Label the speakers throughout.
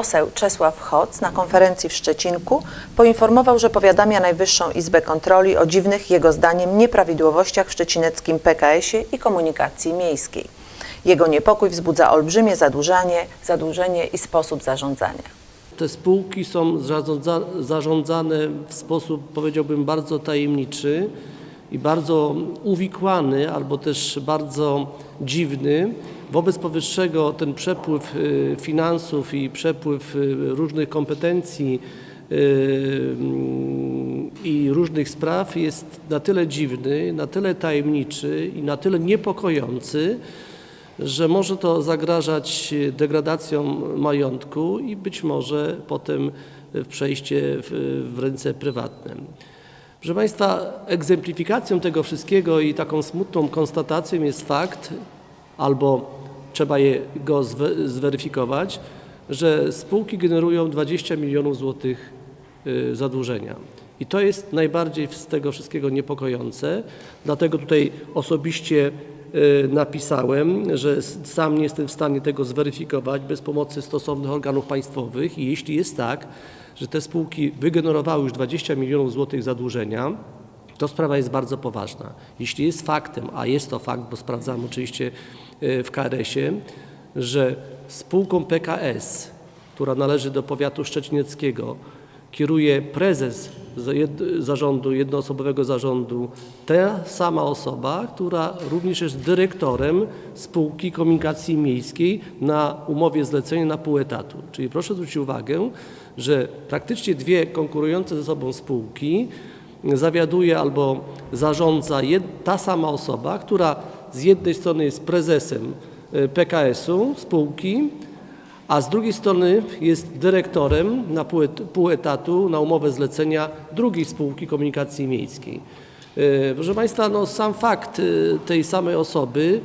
Speaker 1: Poseł Czesław Hoc na konferencji w Szczecinku poinformował, że powiadamia Najwyższą Izbę Kontroli o dziwnych, jego zdaniem, nieprawidłowościach w szczecineckim PKS-ie i komunikacji miejskiej. Jego niepokój wzbudza olbrzymie zadłużanie, zadłużenie i sposób zarządzania.
Speaker 2: Te spółki są zarządza, zarządzane w sposób, powiedziałbym, bardzo tajemniczy i bardzo uwikłany, albo też bardzo dziwny. Wobec powyższego ten przepływ y, finansów i przepływ y, różnych kompetencji y, mm, i różnych spraw jest na tyle dziwny, na tyle tajemniczy i na tyle niepokojący, że może to zagrażać degradacją majątku i być może potem w przejście w, w ręce prywatne. Proszę Państwa, egzemplifikacją tego wszystkiego i taką smutną konstatacją jest fakt, albo trzeba je, go zwe, zweryfikować, że spółki generują 20 milionów złotych y, zadłużenia. I to jest najbardziej z tego wszystkiego niepokojące. Dlatego tutaj osobiście y, napisałem, że sam nie jestem w stanie tego zweryfikować bez pomocy stosownych organów państwowych i jeśli jest tak, że te spółki wygenerowały już 20 milionów złotych zadłużenia, to sprawa jest bardzo poważna. Jeśli jest faktem, a jest to fakt, bo sprawdzam oczywiście y, w KRS-ie, że spółką PKS, która należy do powiatu szczecineckiego, kieruje prezes zarządu, jednoosobowego zarządu, ta sama osoba, która również jest dyrektorem spółki komunikacji miejskiej na umowie zlecenia na pół etatu. Czyli proszę zwrócić uwagę, że praktycznie dwie konkurujące ze sobą spółki zawiaduje albo zarządza ta sama osoba, która z jednej strony jest prezesem y, PKS-u spółki, a z drugiej strony jest dyrektorem na pół etatu na umowę zlecenia drugiej spółki komunikacji miejskiej. E, Proszę Państwa, no sam fakt e, tej samej osoby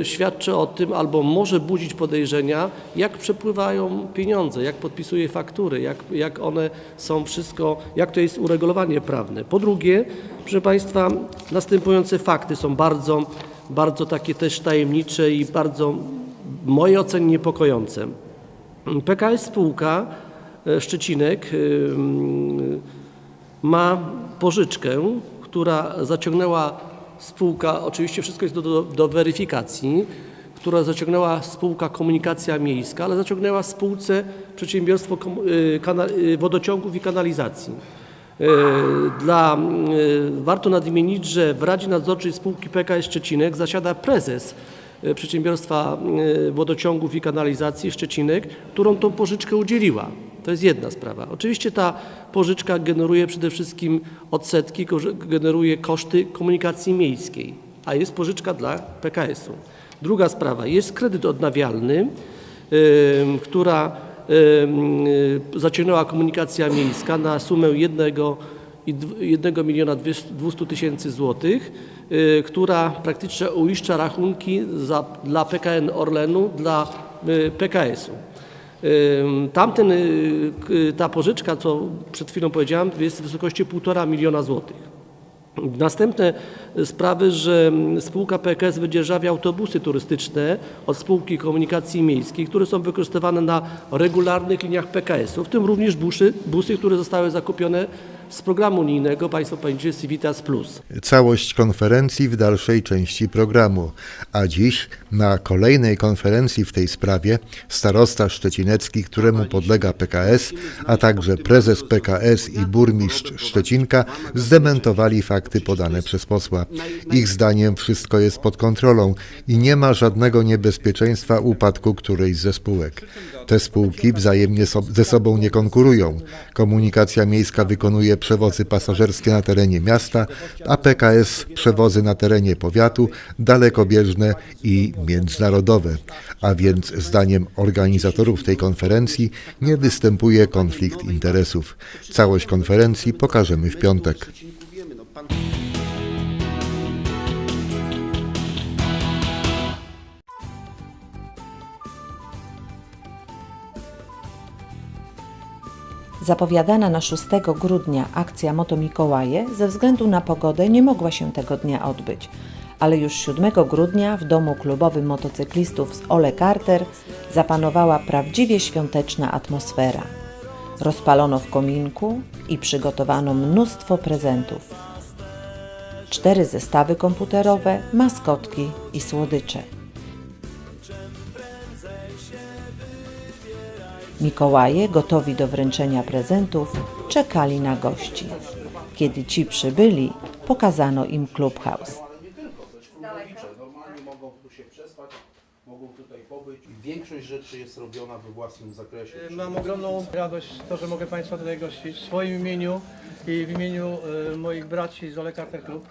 Speaker 2: e, świadczy o tym, albo może budzić podejrzenia, jak przepływają pieniądze, jak podpisuje faktury, jak, jak one są wszystko, jak to jest uregulowanie prawne. Po drugie, proszę Państwa, następujące fakty są bardzo, bardzo takie też tajemnicze i bardzo w mojej ocenie niepokojące. PKS spółka Szczecinek ma pożyczkę, która zaciągnęła spółka, oczywiście wszystko jest do, do, do weryfikacji, która zaciągnęła spółka Komunikacja Miejska, ale zaciągnęła spółce przedsiębiorstwo y, y, wodociągów i kanalizacji. E, Dla, warto nadmienić, że w Radzie Nadzorczej spółki PKS Szczecinek zasiada prezes przedsiębiorstwa wodociągów i kanalizacji Szczecinek, którą tą pożyczkę udzieliła. To jest jedna sprawa. Oczywiście ta pożyczka generuje przede wszystkim odsetki, generuje koszty komunikacji miejskiej, a jest pożyczka dla PKS-u. Druga sprawa, jest kredyt odnawialny, em, która em, y, zaciągnęła komunikacja miejska na sumę jednego i dw- 1 miliona 200 tysięcy złotych, y, która praktycznie uiszcza rachunki za, dla PKN Orlenu, dla y, PKS-u. Tamten, y, ta pożyczka, co przed chwilą powiedziałem, jest w wysokości 1,5 miliona złotych. Następne sprawy, że mm, spółka PKS wydzierżawia autobusy turystyczne od spółki komunikacji miejskiej, które są wykorzystywane na regularnych liniach PKS-u, w tym również busy, busy które zostały zakupione z programu unijnego, Państwo pamiętacie, Civitas Plus.
Speaker 3: Całość konferencji w dalszej części programu. A dziś na kolejnej konferencji w tej sprawie starosta szczecinecki, któremu podlega PKS, a także prezes PKS i burmistrz Szczecinka zdementowali fakty podane przez posła. Ich zdaniem wszystko jest pod kontrolą i nie ma żadnego niebezpieczeństwa upadku którejś ze spółek. Te spółki wzajemnie so- ze sobą nie konkurują. Komunikacja miejska wykonuje przewozy pasażerskie na terenie miasta, a PKS przewozy na terenie powiatu, dalekobieżne i międzynarodowe. A więc zdaniem organizatorów tej konferencji nie występuje konflikt interesów. Całość konferencji pokażemy w piątek.
Speaker 1: Zapowiadana na 6 grudnia akcja Moto Mikołaje ze względu na pogodę nie mogła się tego dnia odbyć, ale już 7 grudnia w domu klubowym motocyklistów z Ole Carter zapanowała prawdziwie świąteczna atmosfera. Rozpalono w kominku i przygotowano mnóstwo prezentów. Cztery zestawy komputerowe, maskotki i słodycze. Mikołaje, gotowi do wręczenia prezentów, czekali na gości. Kiedy ci przybyli, pokazano im Clubhouse.
Speaker 4: Normalnie mogą tu się przespać, mogą tutaj pobyć. I Większość rzeczy jest robiona we własnym zakresie.
Speaker 5: Mam ogromną radość to, że mogę Państwa tutaj gościć w swoim imieniu i w imieniu e, moich braci z Ole Carter Club.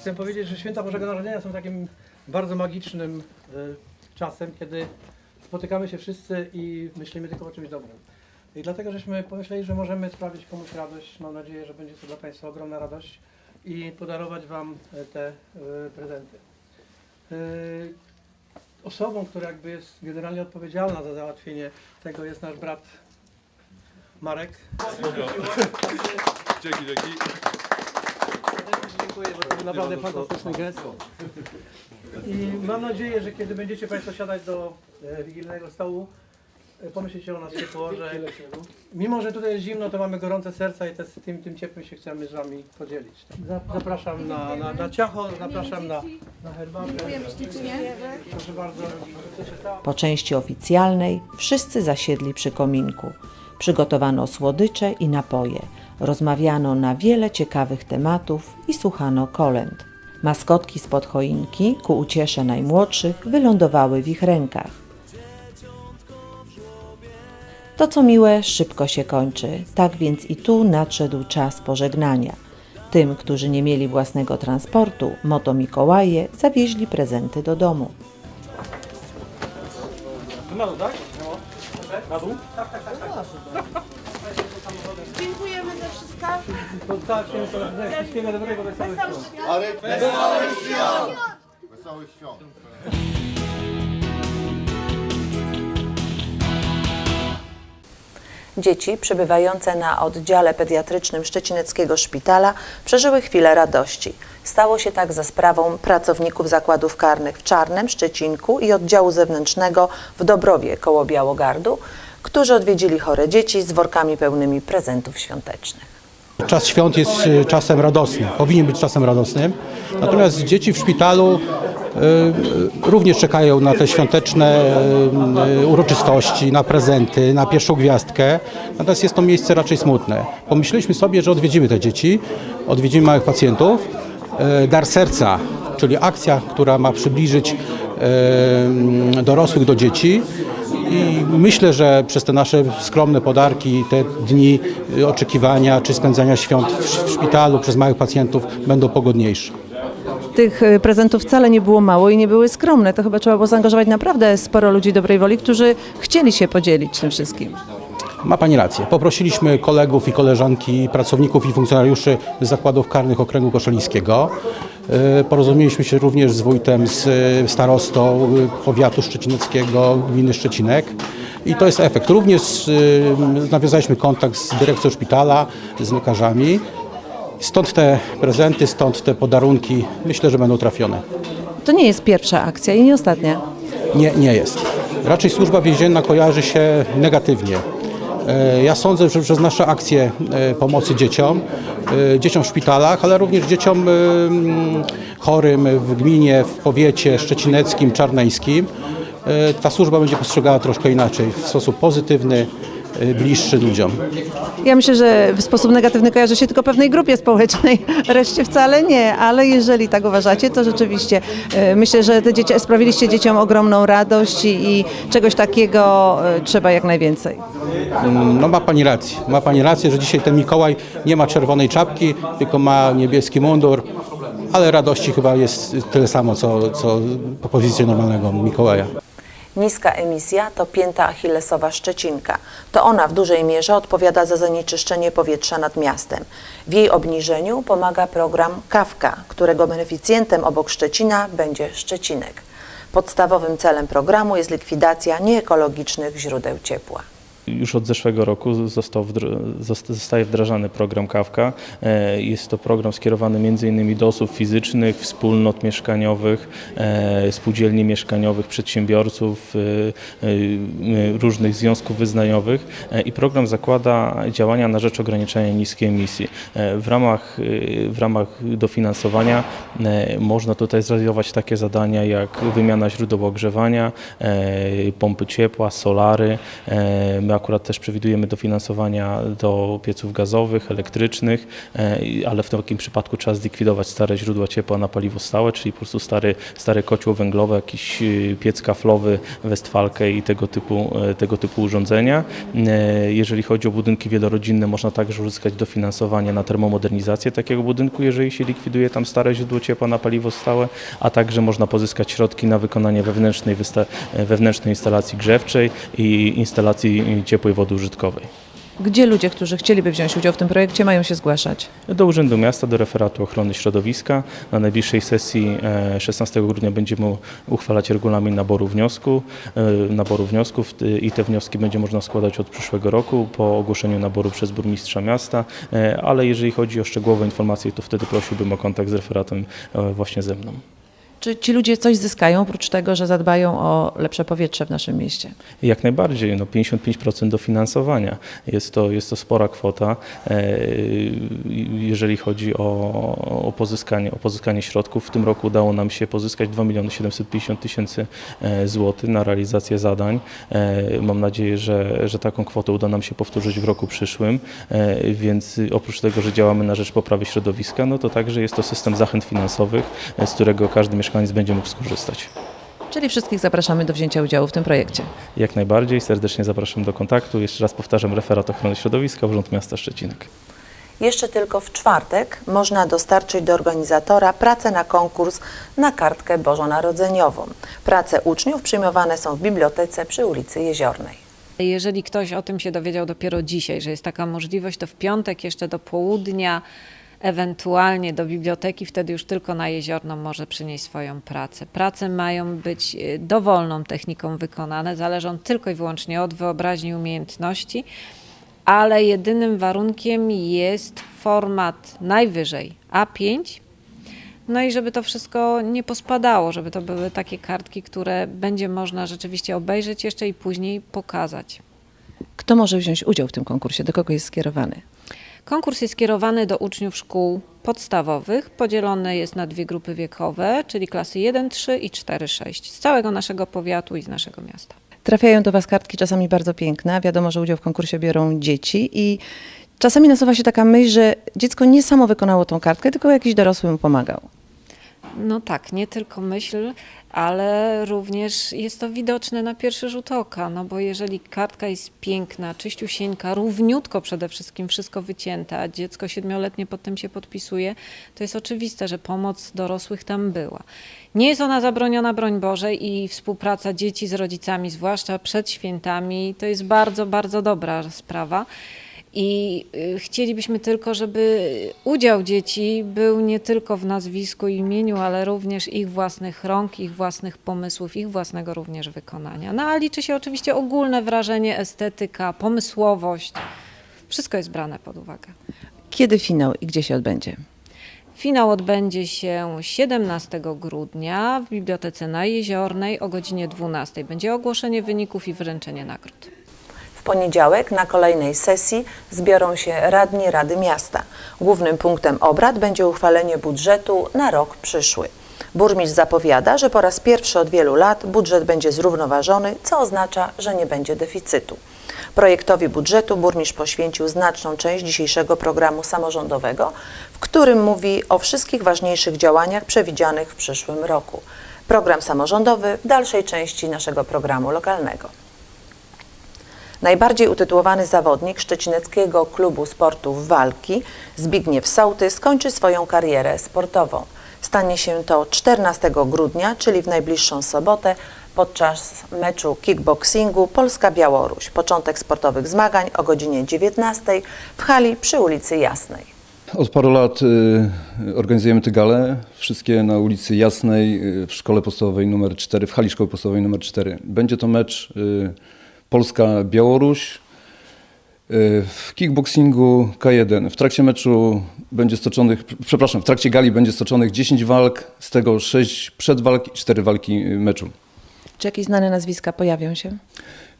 Speaker 5: Chcę powiedzieć, że święta Bożego Narodzenia są takim bardzo magicznym e, czasem, kiedy spotykamy się wszyscy i myślimy tylko o czymś dobrym. I dlatego żeśmy pomyśleli, że możemy sprawić komuś radość. Mam nadzieję, że będzie to dla Państwa ogromna radość i podarować Wam e, te e, prezenty. E, Osobą, która jakby jest generalnie odpowiedzialna za załatwienie tego jest nasz brat Marek.
Speaker 6: Dzięki, dzięki.
Speaker 5: Dziękuję, bo to był naprawdę fantastyczny gest. I mam nadzieję, że kiedy będziecie Państwo siadać do wigilijnego stołu, e, pomyślicie o nas ciepło, że mimo, że tutaj jest zimno, to mamy gorące serca i te, z tym, tym ciepłem się chcemy z Wami podzielić. Za- Zapraszam na, na, na ciacho, zapraszam na, na herbatę. Proszę bardzo?
Speaker 1: Po części oficjalnej wszyscy zasiedli przy kominku. Przygotowano słodycze i napoje, rozmawiano na wiele ciekawych tematów i słuchano kolęd. Maskotki spod choinki, ku uciesze najmłodszych, wylądowały w ich rękach. To co miłe, szybko się kończy, tak więc i tu nadszedł czas pożegnania. Tym, którzy nie mieli własnego transportu, Moto Mikołaje zawieźli prezenty do domu.
Speaker 5: Na dół, tak? Na dół?
Speaker 7: Dziękujemy za wszystko.
Speaker 5: To tak, wszystkiego dobrego, wesołych świąt.
Speaker 8: Wesołych świąt.
Speaker 1: Dzieci przebywające na oddziale pediatrycznym Szczecineckiego Szpitala przeżyły chwilę radości. Stało się tak za sprawą pracowników zakładów karnych w Czarnem, Szczecinku i oddziału zewnętrznego w Dobrowie koło Białogardu, którzy odwiedzili chore dzieci z workami pełnymi prezentów świątecznych.
Speaker 9: Czas świąt jest y, czasem radosnym, powinien być czasem radosnym. Natomiast dzieci w szpitalu również czekają na te świąteczne y, uroczystości, na prezenty, na pierwszą gwiazdkę. Natomiast jest to miejsce raczej smutne. Pomyśleliśmy sobie, że odwiedzimy te dzieci, odwiedzimy małych pacjentów. Y, Dar serca, czyli akcja, która ma przybliżyć y, dorosłych do dzieci. I myślę, że przez te nasze skromne podarki, te dni oczekiwania czy spędzania świąt w szpitalu przez małych pacjentów będą pogodniejsze.
Speaker 10: Tych y, prezentów wcale nie było mało i nie były skromne. To chyba trzeba było zaangażować naprawdę sporo ludzi dobrej woli, którzy chcieli się podzielić tym wszystkim.
Speaker 9: Ma Pani rację. Poprosiliśmy kolegów i koleżanki, pracowników i funkcjonariuszy z zakładów karnych okręgu koszalińskiego. Y, Porozumieliśmy się również z wójtem, z y, starostą powiatu szczecineckiego, gminy Szczecinek. I to jest efekt. Również nawiązaliśmy kontakt z dyrekcją szpitala, z lekarzami. Stąd te prezenty, stąd te podarunki. Myślę, że będą trafione.
Speaker 10: To nie jest pierwsza akcja i nie ostatnia.
Speaker 9: Nie, nie jest. Raczej służba więzienna kojarzy się negatywnie. E, Ja sądzę, że przez nasze akcje e, pomocy dzieciom, e, dzieciom w szpitalach, ale również dzieciom chorym w gminie, w powiecie szczecineckim, czarneńskim, ta służba będzie postrzegała troszkę inaczej, w sposób pozytywny, bliższy ludziom.
Speaker 10: Ja myślę, że w sposób negatywny kojarzy się tylko pewnej grupie społecznej, reszcie wcale nie, ale jeżeli tak uważacie, to rzeczywiście y, myślę, że te dzieci, sprawiliście dzieciom ogromną radość i, i czegoś takiego y, trzeba jak najwięcej.
Speaker 9: No ma Pani rację. Ma Pani rację, że dzisiaj ten Mikołaj nie ma czerwonej czapki, tylko ma niebieski mundur, ale radości chyba jest tyle samo, co, co po pozycji normalnego Mikołaja.
Speaker 1: Niska emisja to pięta achillesowa Szczecinka. To ona w dużej mierze odpowiada za zanieczyszczenie powietrza nad miastem. W jej obniżeniu pomaga program Kawka, którego beneficjentem obok Szczecina będzie Szczecinek. Podstawowym celem programu jest likwidacja nieekologicznych źródeł ciepła.
Speaker 6: Już od zeszłego roku został zostaje wdrażany program Kawka. E, Jest to program skierowany m.in. do osób fizycznych, wspólnot mieszkaniowych, e, spółdzielni mieszkaniowych, przedsiębiorców, e, różnych związków wyznaniowych i program zakłada działania na rzecz ograniczenia niskiej emisji. W ramach, w ramach dofinansowania można tutaj zrealizować takie zadania jak wymiana źródeł ogrzewania, pompy ciepła, solary. My akurat też przewidujemy dofinansowania do pieców gazowych, elektrycznych, e, ale w takim przypadku trzeba zlikwidować stare źródła ciepła na paliwo stałe, czyli po prostu stary, stare kocioł węglowe, jakiś e, piec kaflowy, westfalkę i tego typu, e, tego typu urządzenia. Jeżeli chodzi o budynki wielorodzinne, można także uzyskać dofinansowanie na termomodernizację takiego budynku, jeżeli się likwiduje tam stare źródło ciepła na paliwo stałe, a także można pozyskać środki na wykonanie wewnętrznej, wewnętrznej instalacji grzewczej i instalacji ciepłej wody użytkowej.
Speaker 10: Gdzie ludzie, którzy chcieliby wziąć udział w tym projekcie, mają się zgłaszać?
Speaker 6: Do Urzędu Miasta, do Referatu Ochrony Środowiska. Na najbliższej sesji e, 16 grudnia będziemy uchwalać regulamin naboru wniosku, e, naboru wniosków ty- i te wnioski będzie można składać od przyszłego roku po ogłoszeniu naboru przez burmistrza miasta, e, ale jeżeli chodzi o szczegółowe informacje, to wtedy prosiłbym o kontakt z referatem e, właśnie ze mną.
Speaker 10: Czy ci ludzie coś zyskają, oprócz tego, że zadbają o lepsze powietrze w naszym mieście?
Speaker 6: Jak najbardziej, no 55% dofinansowania. Jest to, jest to spora kwota, e, jeżeli chodzi o, o, pozyskanie, o pozyskanie środków. W tym roku udało nam się pozyskać 2 miliony 750 tysięcy e, złotych na realizację zadań. E, Mam nadzieję, że, że taką kwotę uda nam się powtórzyć w roku przyszłym, więc oprócz tego, że działamy na rzecz poprawy środowiska, no to także jest to system zachęt finansowych, z którego każdy mieszkaniec będzie mógł skorzystać.
Speaker 10: Czyli wszystkich zapraszamy do wzięcia udziału w tym projekcie.
Speaker 6: Jak najbardziej, serdecznie zapraszam do kontaktu. Jeszcze raz powtarzam, referat ochrony środowiska, Urząd Miasta Szczecinek.
Speaker 1: Jeszcze tylko w czwartek można dostarczyć do organizatora pracę na konkurs na kartkę bożonarodzeniową. Prace uczniów przyjmowane są w bibliotece przy ulicy Jeziornej.
Speaker 8: Jeżeli ktoś o tym się dowiedział dopiero dzisiaj, że jest taka możliwość, to w piątek jeszcze do południa, ewentualnie do biblioteki, wtedy już tylko na jeziorną może przynieść swoją pracę. Prace mają być e, dowolną techniką wykonane, zależą tylko i wyłącznie od wyobraźni umiejętności, ale jedynym warunkiem jest format najwyżej A5. No i żeby to wszystko nie pospadało, żeby to były takie kartki, które będzie można rzeczywiście obejrzeć jeszcze i później pokazać.
Speaker 10: Kto może wziąć udział w tym konkursie? Do kogo jest skierowany?
Speaker 8: Konkurs jest skierowany do uczniów szkół podstawowych. Podzielony jest na dwie grupy wiekowe, czyli klasy 1-3 i 4-6 z całego naszego powiatu i z naszego miasta.
Speaker 10: Trafiają do Was kartki czasami bardzo piękne. Wiadomo, że udział w konkursie biorą dzieci i czasami nasuwa się taka myśl, że dziecko nie samo wykonało tą kartkę, tylko jakiś dorosły mu pomagał.
Speaker 8: No tak, nie tylko myśl, ale również jest to widoczne na pierwszy rzut oka, no bo jeżeli kartka jest piękna, czyściusieńka, równiutko przede wszystkim wszystko wycięte, a dziecko siedmioletnie pod tym się podpisuje, to jest oczywiste, że pomoc dorosłych tam była. Nie jest ona zabroniona, broń Boże, i współpraca dzieci z rodzicami, zwłaszcza przed świętami, to jest bardzo, bardzo dobra sprawa. I y, chcielibyśmy tylko, żeby udział dzieci był nie tylko w nazwisku i imieniu, ale również ich własnych rąk, ich własnych pomysłów, ich własnego również wykonania. No a liczy się oczywiście ogólne wrażenie, estetyka, pomysłowość. Wszystko jest brane pod uwagę.
Speaker 10: Kiedy finał i gdzie się odbędzie?
Speaker 8: Finał odbędzie się 17 grudnia w Bibliotece na Jeziornej o godzinie 12. Będzie ogłoszenie wyników i wręczenie nagród.
Speaker 1: W poniedziałek na kolejnej sesji zbiorą się radni Rady Miasta. Głównym punktem obrad będzie uchwalenie budżetu na rok przyszły. Burmistrz zapowiada, że po raz pierwszy od wielu lat budżet będzie zrównoważony, co oznacza, że nie będzie deficytu. Projektowi budżetu burmistrz poświęcił znaczną część dzisiejszego programu samorządowego, w którym mówi o wszystkich ważniejszych działaniach przewidzianych w przyszłym roku. Program samorządowy w dalszej części naszego programu lokalnego. Najbardziej utytułowany zawodnik Szczecineckiego Klubu Sportów Walki, Zbigniew Sołty, skończy swoją karierę sportową. Stanie się to 14 grudnia, czyli w najbliższą sobotę, podczas meczu kickboxingu Polska-Białoruś. Początek sportowych zmagań o godzinie 19 w hali przy ulicy Jasnej.
Speaker 11: Od paru lat y, organizujemy te gale, wszystkie na ulicy Jasnej y, w szkole podstawowej numer 4, w hali szkoły podstawowej numer 4. Będzie to mecz y, Polska-Białoruś. W kickboxingu K1 w trakcie meczu będzie stoczonych, przepraszam, w trakcie gali będzie stoczonych 10 walk, z tego 6 przed walki i 4 walki meczu.
Speaker 10: Czy jakieś znane nazwiska pojawią się?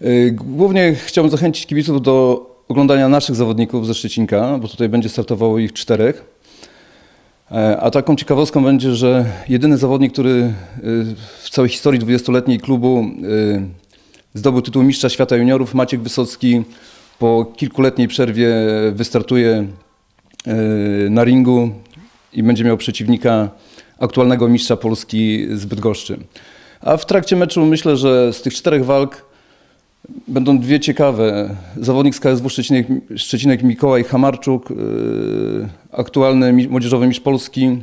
Speaker 11: Y, Głównie chciałbym zachęcić kibiców do oglądania naszych zawodników ze Szczecinka, bo tutaj będzie startowało ich czterech. E, A taką ciekawostką będzie, że jedyny zawodnik, który y, w całej historii 20-letniej klubu y, zdobył tytuł mistrza świata juniorów, Maciek Wysocki, po kilkuletniej przerwie wystartuje y, na ringu i będzie miał przeciwnika aktualnego mistrza Polski z Bydgoszczy. A w trakcie meczu myślę, że z tych czterech walk Będą dwie ciekawe. Zawodnik z KSW Szczecinek, Szczecinek Mikołaj Hamarczuk, yy, aktualny młodzieżowy mistrz Polski.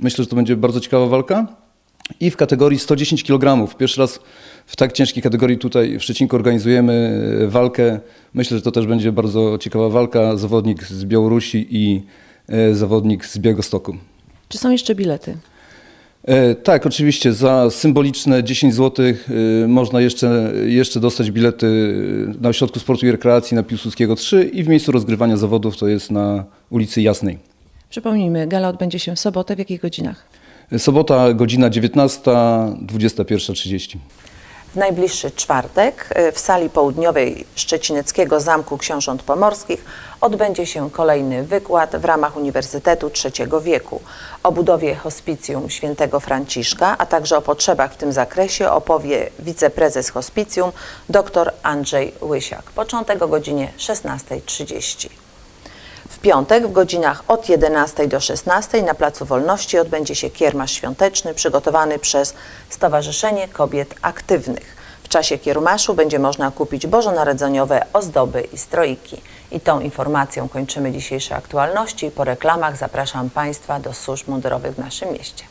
Speaker 11: Myślę, że to będzie bardzo ciekawa walka. I w kategorii 110 kg. Pierwszy raz w tak ciężkiej kategorii tutaj w Szczecinku organizujemy yy, walkę. Myślę, że to też będzie bardzo ciekawa walka. Zawodnik z Białorusi i yy, zawodnik z Białegostoku.
Speaker 10: Czy są jeszcze bilety?
Speaker 11: E, tak, oczywiście. Za symboliczne 10 zł można jeszcze, jeszcze dostać bilety na Ośrodku Sportu i Rekreacji na Piłsudskiego 3 i w miejscu rozgrywania zawodów to jest na ulicy Jasnej.
Speaker 10: Przypomnijmy, gala odbędzie się w sobotę. W jakich godzinach?
Speaker 11: Sobota, godzina 19, 21.30.
Speaker 1: W najbliższy czwartek y, w sali południowej Szczecineckiego Zamku Książąt Pomorskich odbędzie się kolejny wykład w ramach Uniwersytetu Trzeciego Wieku. O budowie hospicjum świętego Franciszka, a także o potrzebach w tym zakresie opowie wiceprezes hospicjum dr Andrzej Łysiak. Początek o godzinie 16.30. W piątek w godzinach od 11 do 16 na Placu Wolności odbędzie się kiermasz świąteczny przygotowany przez Stowarzyszenie Kobiet Aktywnych. W czasie kiermaszu będzie można kupić bożonarodzeniowe ozdoby i stroiki. I tą informacją kończymy dzisiejsze aktualności. Po reklamach zapraszam Państwa do służb mundurowych w naszym mieście.